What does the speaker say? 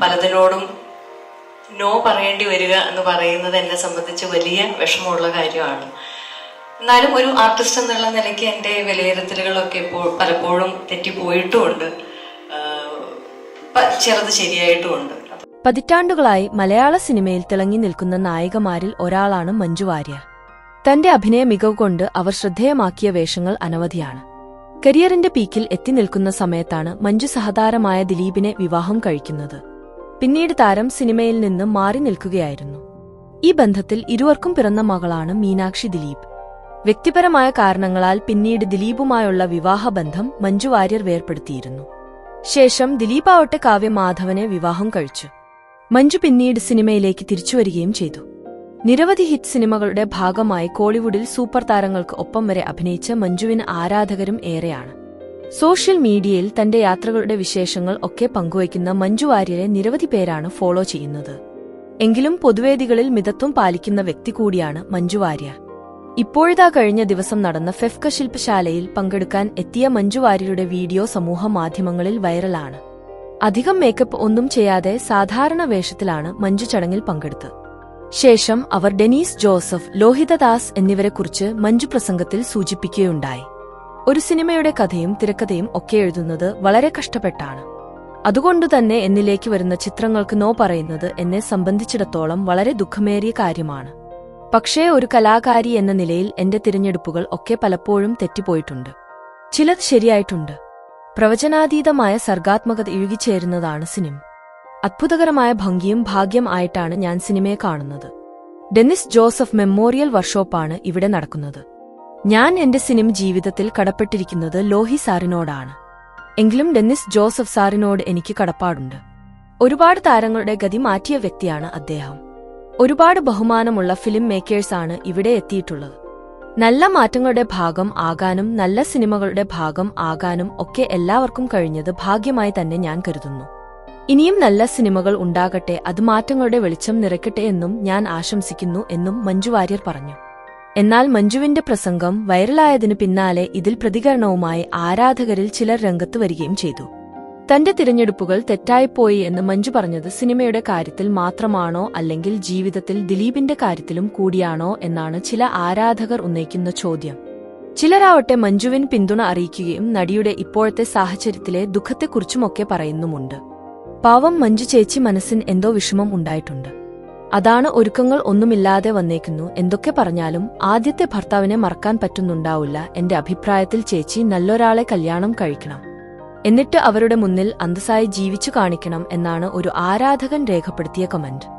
പലതിനോടും no പറയേണ്ടി വരിക എന്ന് പറയുന്നത് എന്നെ സംബന്ധിച്ച് വലിയ വിഷമമുള്ള കാര്യമാണ്. എന്നാലും ഒരു ആർട്ടിസ്റ്റ് എന്നുള്ള നിലയ്ക്ക് എന്റെ വിലയിരുത്തലുകളൊക്കെ ഇപ്പോൾ പലപ്പോഴും തെറ്റിപ്പോയിട്ടുമുണ്ട് ചിലത് ശരിയായിട്ടുമുണ്ട്. പതിറ്റാണ്ടുകളായി മലയാള സിനിമയിൽ തിളങ്ങി നിൽക്കുന്ന നായികമാരിൽ ഒരാളാണ് മഞ്ജു വാര്യർ. തന്റെ അഭിനയ മികവ് കൊണ്ട് അവർ ശ്രദ്ധേയമാക്കിയ വേഷങ്ങൾ അനവധിയാണ്. കരിയറിന്റെ പീക്കിൽ എത്തി നിൽക്കുന്ന സമയത്താണ് മഞ്ജു സഹതാരമായ ദിലീപിനെ വിവാഹം കഴിക്കുന്നത്. പിന്നീട് താരം സിനിമയിൽ നിന്ന് മാറി നിൽക്കുകയായിരുന്നു. ഈ ബന്ധത്തിൽ ഇരുവർക്കും പിറന്ന മകളാണ് മീനാക്ഷി ദിലീപ്. വ്യക്തിപരമായ കാരണങ്ങളാൽ പിന്നീട് ദിലീപുമായുള്ള വിവാഹബന്ധം മഞ്ജു വാര്യർ വേർപ്പെടുത്തിയിരുന്നു. ശേഷം ദിലീപാവട്ടെ കാവ്യ മാധവനെ വിവാഹം കഴിച്ചു. മഞ്ജു പിന്നീട് സിനിമയിലേക്ക് തിരിച്ചുവരികയും ചെയ്തു. നിരവധി ഹിറ്റ് സിനിമകളുടെ ഭാഗമായി കോളിവുഡിൽ സൂപ്പർ താരങ്ങൾക്ക് ഒപ്പം വരെ അഭിനയിച്ച മഞ്ജുവിന് ആരാധകരും ഏറെയാണ്. സോഷ്യൽ മീഡിയയിൽ തന്റെ യാത്രകളുടെ വിശേഷങ്ങൾ ഒക്കെ പങ്കുവയ്ക്കുന്ന മഞ്ജു വാര്യരെ നിരവധി പേരാണ് ഫോളോ ചെയ്യുന്നത്. എങ്കിലും പൊതുവേദികളിൽ മിതത്വം പാലിക്കുന്ന വ്യക്തി കൂടിയാണ് മഞ്ജു വാര്യർ. ഇപ്പോഴിതാ കഴിഞ്ഞ ദിവസം നടന്ന ഫെഫ്ക ശില്പശാലയിൽ പങ്കെടുക്കാൻ എത്തിയ മഞ്ജു വാര്യരുടെ വീഡിയോ സമൂഹ മാധ്യമങ്ങളിൽ വൈറലാണ്. അധികം മേക്കപ്പ് ഒന്നും ചെയ്യാതെ സാധാരണ വേഷത്തിലാണ് മഞ്ജു ചടങ്ങിൽ പങ്കെടുത്തത് ശേഷം അവർ ഡെനീസ് ജോസഫ് ലോഹിതദാസ് എന്നിവരെക്കുറിച്ച് മഞ്ജു പ്രസംഗത്തിൽ സൂചിപ്പിക്കുകയുണ്ടായി. ഒരു സിനിമയുടെ കഥയും തിരക്കഥയും ഒക്കെ എഴുതുന്നത് വളരെ കഷ്ടപ്പെട്ടാണ്. അതുകൊണ്ടുതന്നെ എന്നിലേക്ക് വരുന്ന ചിത്രങ്ങൾക്ക് നോ പറയുന്നത് എന്നെ സംബന്ധിച്ചിടത്തോളം വളരെ ദുഃഖമേറിയ കാര്യമാണ്. പക്ഷേ ഒരു കലാകാരി എന്ന നിലയിൽ എന്റെ തിരഞ്ഞെടുപ്പുകൾ ഒക്കെ പലപ്പോഴും തെറ്റിപ്പോയിട്ടുണ്ട്. ചിലത് ശരിയായിട്ടുണ്ട്. പ്രവചനാതീതമായ സർഗാത്മകത ഇഴുകിച്ചേരുന്നതാണ് സിനിമ. അത്ഭുതകരമായ ഭംഗിയും ഭാഗ്യം ആയിട്ടാണ് ഞാൻ സിനിമയെ കാണുന്നത്. ഡെന്നിസ് ജോസഫ് മെമ്മോറിയൽ വർക്ക്ഷോപ്പാണ് ഇവിടെ നടക്കുന്നത്. ഞാൻ എന്റെ സിനിമ ജീവിതത്തിൽ കടപ്പെട്ടിരിക്കുന്നത് ലോഹി സാറിനോടാണ്. എങ്കിലും ഡെന്നിസ് ജോസഫ് സാറിനോട് എനിക്ക് കടപ്പാടുണ്ട്. ഒരുപാട് താരങ്ങളുടെ ഗതി മാറ്റിയ വ്യക്തിയാണ് അദ്ദേഹം. ഒരുപാട് ബഹുമാനമുള്ള ഫിലിം മേക്കേഴ്സാണ് ഇവിടെ എത്തിയിട്ടുള്ളത്. നല്ല മാറ്റങ്ങളുടെ ഭാഗം ആകാനും നല്ല സിനിമകളുടെ ഭാഗം ആകാനും ഒക്കെ എല്ലാവർക്കും കഴിഞ്ഞത് ഭാഗ്യമായി തന്നെ ഞാൻ കരുതുന്നു. ഇനിയും നല്ല സിനിമകൾ ഉണ്ടാകട്ടെ അത് മാറ്റങ്ങളുടെ വെളിച്ചം നിറയ്ക്കട്ടെ എന്നും ഞാൻ ആശംസിക്കുന്നു എന്നും മഞ്ജു വാര്യർ പറഞ്ഞു. എന്നാൽ മഞ്ജുവിന്റെ പ്രസംഗം വൈറലായതിനു പിന്നാലെ ഇതിൽ പ്രതികരണവുമായി ആരാധകരിൽ ചിലർ രംഗത്ത് വരികയും ചെയ്തു. തന്റെ തിരഞ്ഞെടുപ്പുകൾ തെറ്റായിപ്പോയി എന്ന് മഞ്ജു പറഞ്ഞത് സിനിമയുടെ കാര്യത്തിൽ മാത്രമാണോ അല്ലെങ്കിൽ ജീവിതത്തിൽ ദിലീപിന്റെ കാര്യത്തിലും കൂടിയാണോ എന്നാണ് ചില ആരാധകർ ഉന്നയിക്കുന്ന ചോദ്യം. ചിലരാവട്ടെ മഞ്ജുവിൻ പിന്തുണ അറിയിക്കുകയും നടിയുടെ ഇപ്പോഴത്തെ സാഹചര്യത്തിലെ ദുഃഖത്തെക്കുറിച്ചുമൊക്കെ പറയുന്നുമുണ്ട്. പാവം മഞ്ജു ചേച്ചി മനസ്സിന് എന്തോ വിഷമം ഉണ്ടായിട്ടുണ്ട്. അതാണ് ഒരുക്കങ്ങൾ ഒന്നുമില്ലാതെ വന്നേക്കുന്നു. എന്തൊക്കെ പറഞ്ഞാലും ആദ്യത്തെ ഭർത്താവിനെ മറക്കാൻ പറ്റുന്നുണ്ടാവില്ല. എന്റെ അഭിപ്രായത്തിൽ ചേച്ചി നല്ലൊരാളെ കല്യാണം കഴിക്കണം. എന്നിട്ട് അവരുടെ മുന്നിൽ അന്തസ്സായി ജീവിച്ചു കാണിക്കണം എന്നാണ് ഒരു ആരാധകൻ രേഖപ്പെടുത്തിയ കമന്റ്.